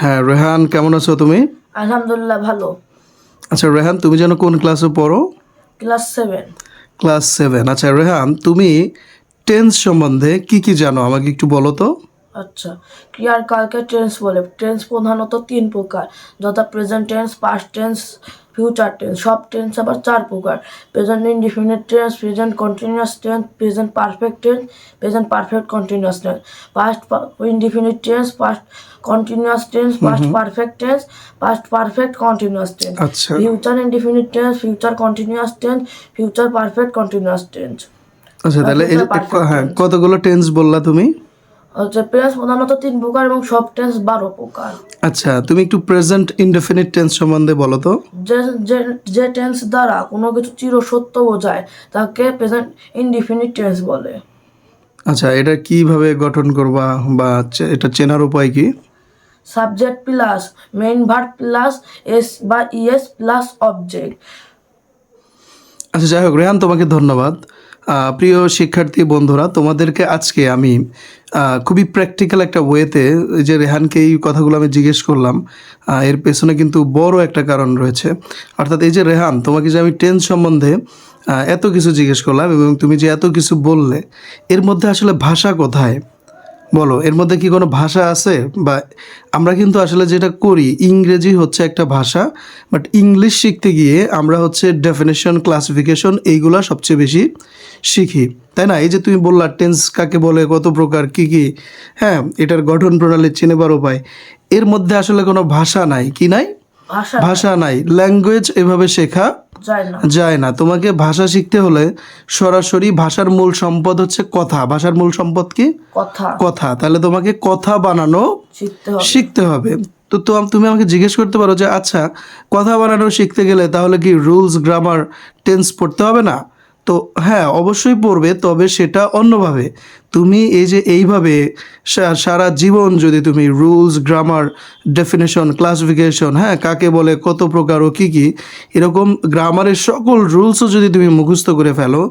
হ্যাঁ রেহান কেমন আছো তুমি? আলহামদুলিল্লাহ ভালো। আচ্ছা রেহান তুমি যেন কোন ক্লাসে পড়ো? Class seven. Class seven. আচ্ছা রেহান তুমি টেন্স সম্বন্ধে কি কি জানো? আমাকে একটু বলো তো। আচ্ছা ক্রিয়ার কালকে টেন্স বলে? টেন্স প্রধানত তিন প্রকার। যথা present tense past tense future tense সব টেন্স আবার চার প্রকার। Present indefinite tense present continuous tense present perfect tense present perfect continuous tense past indefinite tense past continuous tense past perfect tense past perfect continuous tense future indefinite tense future continuous tense future perfect continuous tense আচ্ছা তাহলে হ্যাঁ কতগুলো tense বললা তুমি? Tense প্রধানত তিন প্রকার এবং সব টেন্স বারো প্রকার। আচ্ছা তুমি একটু প্রেজেন্ট ইনডেফিনিট টেন্স সম্বন্ধে বলো তো। যে যে- যে টেন্স দ্বারা কোনো কিছু চিরসত্য বোঝায় তাকে প্রেজেন্ট ইনডিফিনিট টেন্স বলে। আচ্ছা এটা কীভাবে গঠন করবা বা এটা চেনার উপায় কি? Subject plus main verb plus S বা ইএস প্লাস অবজেক্ট আচ্ছা যাই হোক রেহান তোমাকে ধন্যবাদ। প্রিয় শিক্ষার্থী বন্ধুরা, তোমাদেরকে আজকে আমি খুবই প্র্যাকটিক্যাল একটা ওয়েতে যে রেহানকে এই কথাগুলো আমি জিজ্ঞেস করলাম এর পেছনে কিন্তু বড় একটা কারণ রয়েছে। অর্থাৎ এই যে রেহান, তোমাকে যে আমি টেন্স সম্বন্ধে এত কিছু জিজ্ঞেস করলাম এবং তুমি যে এত কিছু বললে, এর মধ্যে আসলে ভাষা কোথায়? বলো এর মধ্যে কি কোনো ভাষা আছে? বা আমরা কিন্তু আসলে যেটা করি ইংরেজি হচ্ছে একটা ভাষা বাট ইংলিশ শিখতে গিয়ে আমরা হচ্ছে ডেফিনেশন ক্লাসিফিকেশন এইগুলা সবচেয়ে বেশি শিখি। তাই না? এই যে তুমি বললা টেন্স কাকে বলে কত প্রকার কি কি হ্যাঁ এটার গঠন প্রণালী চিনেবার উপায়। এর মধ্যে আসলে কোনো ভাষা নাই কি নাই? ভাষা ভাষা নাই। ল্যাঙ্গুয়েজ এভাবে শেখা যায় না। তোমাকে ভাষা শিখতে হলে সরাসরি ভাষার মূল সম্পদ হচ্ছে কথা। ভাষার মূল সম্পদ কি? কথা। কথা। তাহলে তোমাকে কথা বানানো শিখতে হবে। শিখতে হবে। তো তো তুমি আমাকে জিজ্ঞেস করতে পারো যে আচ্ছা কথা বানানো শিখতে গেলে তাহলে কি রুলস গ্রামার টেন্স পড়তে হবে না? তো হ্যাঁ অবশ্যই পড়বে, তবে সেটা অন্যভাবে। তুমি এই যে এইভাবে সারা জীবন যদি তুমি রুলস গ্রামার ডেফিনেশন ক্লাসিফিকেশন হ্যাঁ কাকে বলে, কত প্রকার ও কী কী, এরকম গ্রামারের সকল রুলসও যদি তুমি মুখস্থ করে ফেলো,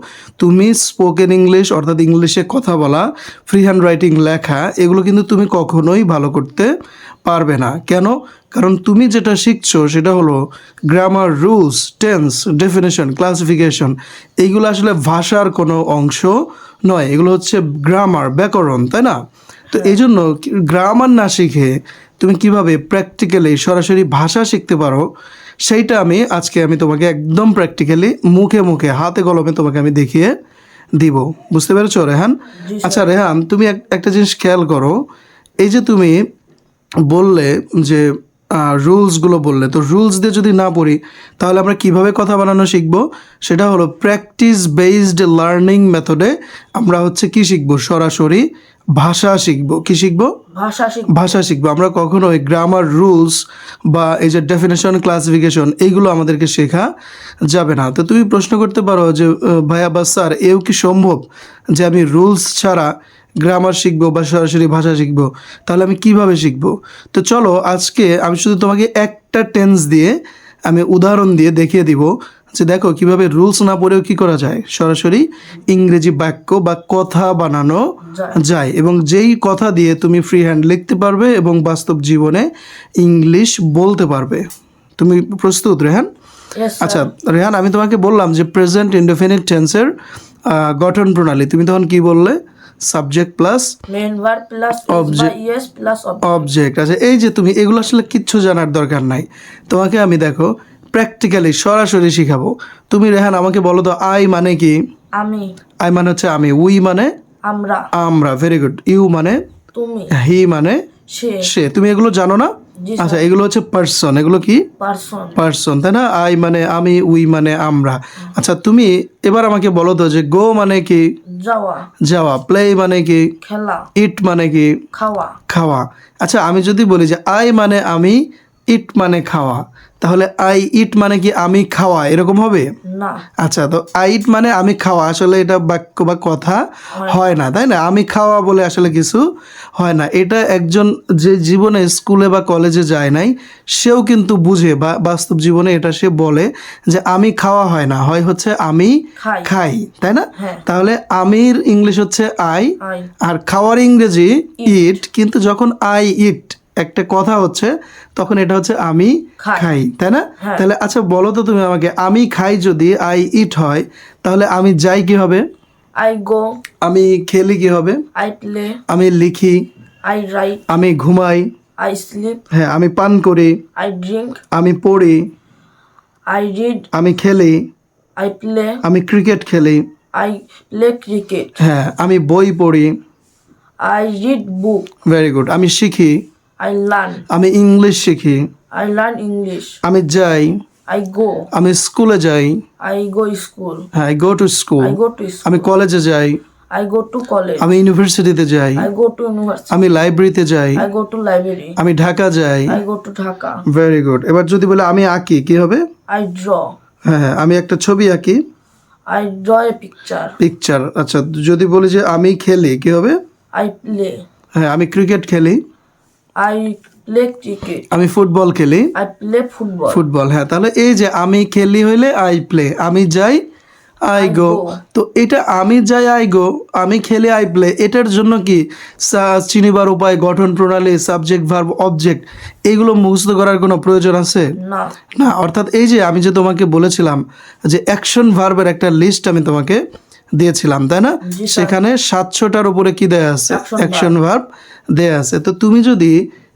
তুমি স্পোকেন ইংলিশ অর্থাৎ ইংলিশে কথা বলা ফ্রি হ্যান্ড রাইটিং লেখা, এগুলো কিন্তু তুমি কখনোই ভালো করতে পারবে না। কেন? কারণ তুমি যেটা শিখছো সেটা হলো grammar rules tense definition classification এইগুলো আসলে ভাষার কোনো অংশ নয় এগুলো হচ্ছে গ্রামার ব্যাকরণ তাই না? তো এই জন্য গ্রামার না শিখে তুমি কীভাবে প্র্যাকটিক্যালি সরাসরি ভাষা শিখতে পারো সেইটা আমি আজকে আমি তোমাকে একদম প্র্যাকটিক্যালি মুখে মুখে হাতে কলমে তোমাকে আমি দেখিয়ে দিব। বুঝতে পেরেছ রেহান? আচ্ছা রেহান তুমি এক- একটা জিনিস খেয়াল করো। এই যে তুমি বললে যে রুলসগুলো বললে। তো রুলস দিয়ে যদি না পড়ি তাহলে আমরা কীভাবে কথা বানানো শিখব? সেটা হলো প্র্যাকটিস বেসড লার্নিং মেথডে আমরা হচ্ছে কি শিখব? সরাসরি ভাষা শিখব। কি শিখব? ভাষা ভাষা শিখব। আমরা কখনোই গ্রামার রুলস বা এই যে ডেফিনেশন ক্লাসিফিকেশন এইগুলো আমাদেরকে শেখা যাবে না। তো তুমি প্রশ্ন করতে পারো যে ভাইয়া বা স্যার এও কি সম্ভব যে আমি রুলস ছাড়া গ্রামার শিখব বা সরাসরি ভাষা শিখব তাহলে আমি কীভাবে শিখব? তো চলো আজকে আমি শুধু তোমাকে একটা টেন্স দিয়ে আমি উদাহরণ দিয়ে দেখিয়ে দিব যে দেখো কীভাবে রুলস না পড়েও কি করা যায়। সরাসরি ইংরেজি বাক্য বা কথা বানানো যায়। এবং যেই কথা দিয়ে তুমি ফ্রি হ্যান্ড লিখতে পারবে এবং বাস্তব জীবনে ইংলিশ বলতে পারবে। তুমি প্রস্তুত রেহান? আচ্ছা রেহান আমি তোমাকে বললাম যে প্রেজেন্ট ইনডেফিনিট টেন্সের গঠন প্রণালী। তুমি তখন কি বললে? Subject plus main verb plus object yes plus object আচ্ছা এই যে তুমি এগুলো আসলে কিচ্ছু জানার দরকার নাই। তোমাকে আমি দেখো প্র্যাকটিক্যালি সরাসরি শিখাবো। তুমি রেহান আমাকে বলো তো আই মানে কি? আমি। আই মানে হচ্ছে আমি উই মানে আমরা। আমরা ভেরি গুড ইউ মানে তুমি। হি মানে সে। তুমি এগুলো জানো না? আচ্ছা এগুলো হচ্ছে পার্সন এগুলো কি? পার্সন পার্সন তাই না? আই মানে আমি উই মানে আমরা। আচ্ছা তুমি এবার আমাকে বলো তো যে গো মানে কি? যাওয়া। যাওয়া। প্লে মানে কি? খেলা। ইট মানে কি? খাওয়া। খাওয়া। আচ্ছা আমি যদি বলি যে আই মানে আমি ইট মানে খাওয়া। তাহলে আই ইট মানে কি আমি খাওয়া এরকম হবে? না। আচ্ছা তো আই ইট মানে আমি খাওয়া আসলে এটা বাক্য বা কথা হয় না। তাই না? আমি খাওয়া বলে আসলে কিছু হয় না। এটা একজন যে জীবনে স্কুলে বা কলেজে যায় নাই সেও কিন্তু বুঝে বা বাস্তব জীবনে এটা সে বলে যে আমি খাওয়া হয় না হয় হচ্ছে আমি খাই। তাই না? হ্যাঁ। তাহলে আমির ইংলিশ হচ্ছে আই আর খাওয়ার ইংরেজি ইট কিন্তু যখন আই ইট একটা কথা হচ্ছে তখন এটা হচ্ছে আমি খাই। তাই না? হ্যাঁ। তাহলে আচ্ছা বলো তো তুমি আমাকে আমি খাই যদি আই ইট হয় তাহলে আমি যাই কি হবে আই গো আমি খেলি কি হবে আই প্লে আমি লিখি। আই রাইট আমি ঘুমাই। আই স্লিপ হ্যাঁ আমি পান করি। আই ড্রিঙ্ক আমি পড়ি। আই রিড আমি খেলি। আই প্লে আমি ক্রিকেট খেলি। আই প্লে ক্রিকেট হ্যাঁ আমি বই পড়ি। I read book very good আমি শিখি। আই লার্ন আমি ইংলিশ শিখি। আই লার্ন ইংলিশ আমি যাই। আই গো আমি স্কুলে যাই। আই গো স্কুল হ্যাঁ I go to school I go to আমি কলেজে যাই। আই গো টু কলেজ আমি ইউনিভার্সিটিতে যাই। আই গো টু ইউনিভার্সিটি আমি লাইব্রেরিতে যাই। আই গো টু লাইব্রেরি আমি ঢাকা যাই। I go to Dhaka very good এবার যদি বলে আমি আঁকি কি হবে? আই ড্র হ্যাঁ হ্যাঁ আমি একটা ছবি আঁকি। I draw a picture picture আচ্ছা যদি বলি যে আমি খেলি কি হবে? আই প্লে হ্যাঁ আমি ক্রিকেট খেলি। আই প্লে ক্রিকেট আমি ফুটবল খেলি। আই প্লে ফুটবল ফুটবল হ্যাঁ তাহলে এই যে আমি খেলি হইলে আই প্লে আমি যাই আই গো তো এটা আমি যাই আই গো আমি খেলি আই প্লে এটার জন্য কি চিনিবার উপায় গঠন প্রণালী সাবজেক্ট ভার্ব অবজেক্ট এগুলো মুখস্থ করার কোনো প্রয়োজন আছে? না। না অর্থাৎ এই যে আমি যে তোমাকে বলেছিলাম যে অ্যাকশন ভার্বের একটা লিস্ট আমি তোমাকে দিয়েছিলাম তাই না। সেখানে সাতশোটার উপরে কি দেয়া আছে? Action verb. দেয়া আছে। তো তুমি যদি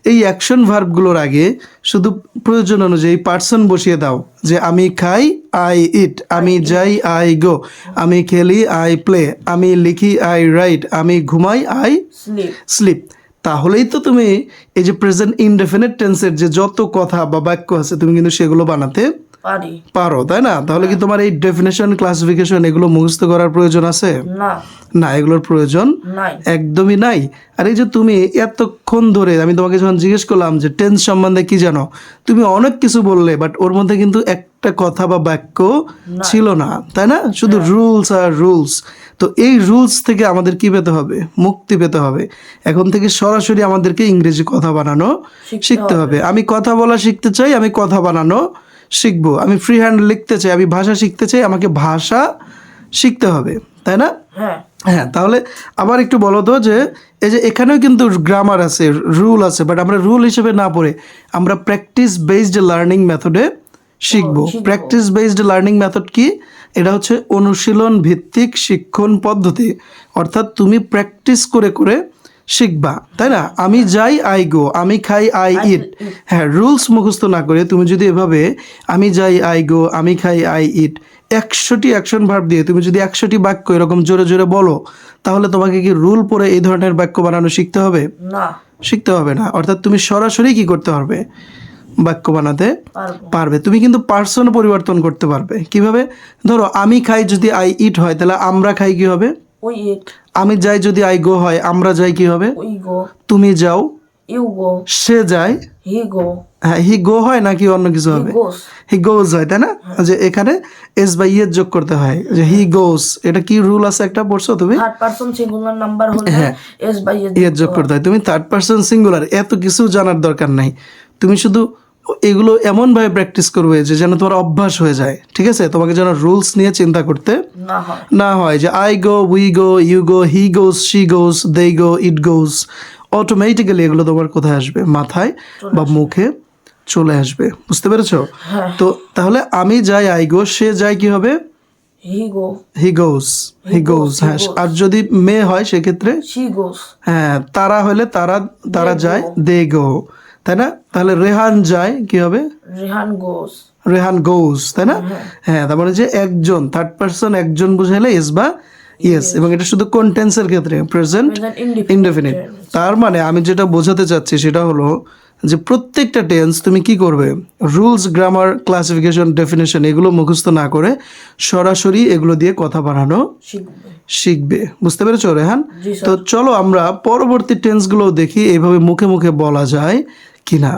এই অ্যাকশন ভার্বগুলোর আগে শুধু প্রয়োজন অনুযায়ী পার্সন বসিয়ে দাও যে আমি খাই আই ইট আমি যাই আই গো আমি খেলি আই প্লে আমি লিখি আই রাইট আমি ঘুমাই আই স্লিপ। স্লিপ। তাহলেই তো তুমি এই যে প্রেজেন্ট ইনডেফিনিট টেন্সের যে যত কথা বা বাক্য আছে তুমি কিন্তু সেগুলো বানাতে পারি। পারো তাই না? তাহলে কি তোমার এই ডেফিনেশন ক্লাসিফিকেশন এগুলো মুখস্থ করার প্রয়োজন আছে? না। না এগুলোর প্রয়োজন নাই। একদমই নাই। আর এই যে তুমি এতক্ষণ ধরে আমি তোমাকে যখন জিজ্ঞেস করলাম যে টেন্স সম্বন্ধে কি জানো তুমি অনেক কিছু বললে বাট ওর মধ্যে কিন্তু একটা কথা বা বাক্য ছিল না তাই না? শুধু রুলস আর রুলস তো এই রুলস থেকে আমাদের কি পেতে হবে? মুক্তি পেতে হবে। এখন থেকে সরাসরি আমাদেরকে ইংরেজি কথা বানানো শিখতে হবে। আমি কথা বলা শিখতে চাই আমি কথা বানানো শিখব। আমি ফ্রি হ্যান্ড লিখতে চাই আমি ভাষা শিখতে চাই আমাকে ভাষা শিখতে হবে তাই না? হ্যাঁ। হ্যাঁ তাহলে আবার একটু বলো তো যে এই যে এখানেও কিন্তু গ্রামার আছে রুল আছে বাট আমরা রুল হিসেবে না পড়ে আমরা প্র্যাকটিস বেসড লার্নিং মেথডে শিখব। শিখব। প্র্যাকটিস বেসড লার্নিং মেথড কি? এটা হচ্ছে অনুশীলন ভিত্তিক শিক্ষণ পদ্ধতি। অর্থাৎ তুমি প্র্যাকটিস করে করে শিখবা তাই না? আমি যাই আই গো আমি খাই আই ইট। হ্যাঁ রুলস মুখস্থ না করে তুমি যদি এভাবে আমি যাই আই গো আমি খাই আই ইট একশোটি অ্যাকশন ভার্ব দিয়ে তুমি যদি একশোটি বাক্য এরকম জোরে জোরে বলো তাহলে তোমাকে কি রুল পরে এই ধরনের বাক্য বানানো শিখতে হবে? না। শিখতে হবে না। অর্থাৎ তুমি সরাসরি কি করতে পারবে? বাক্য বানাতে পারবে। তুমি কিন্তু পার্সন পরিবর্তন করতে পারবে। কীভাবে? ধরো আমি খাই যদি আই ইট হয় তাহলে আমরা খাই কি হবে? ইট আমি যাই যদি আই গো হয় আমরা যাই কি হবে? We go. তুমি যাও। You go. সে যায়। হি গো। হ্যাঁ হি গো হয় নাকি অন্য কিছু হবে? হি গোজ হয় তাই না? যে এখানে এস বাই ইয়ের যোগ করতে হয় যে হি গোস। এটা কি রুল আছে একটা? পড়ছো তুমি? থার্ড পারসন সিঙ্গুলার নাম্বার হলে এস বাই ইয়ের যোগ করতে হয়। তুমি থার্ড পার্সন সিঙ্গুলার এত কিছু জানার দরকার নাই। তুমি শুধু এগুলো এমনভাবে প্র্যাকটিস করবে যে যেন তোমার অভ্যাস হয়ে যায় ঠিক আছে? তোমাকে যেন রুলস নিয়ে চিন্তা করতে না হয়। যে I go we go you go he goes she goes they go it goes automatically এগুলো তোমার কোথায় আসবে? মাথায় বা মুখে চলে আসবে। বুঝতে পেরেছ? হ্যাঁ। তো তাহলে আমি যাই আই গো সে যায় কি হবে? হি গোস হি গোস হ্যাঁ। আর যদি মেয়ে হয় সেক্ষেত্রে হ্যাঁ তারা হলে তারা তারা যায় দে গো তাই না? তাহলে রেহান যায় কি হবে? রেহান গোস। রেহান গোস তাই না? হ্যাঁ। তার মানে যে একজন থার্ড পার্সন একজন বুঝাইলে এস বা ইয়েস এবং এটা শুধু কোন টেন্সের ক্ষেত্রে প্রেজেন্ট ইনডেফিনিট তার মানে আমি যেটা বোঝাতে চাচ্ছি সেটা হলো যে প্রত্যেকটা টেন্স তুমি কি করবে? রুলস গ্রামার ক্লাসিফিকেশন ডেফিনেশন এগুলো মুখস্থ না করে সরাসরি এগুলো দিয়ে কথা বাড়ানো শিখবে। শিখবে। বুঝতে পেরেছ রেহান? তো চলো আমরা পরবর্তী টেন্সগুলো দেখি এইভাবে মুখে মুখে বলা যায়। কিনা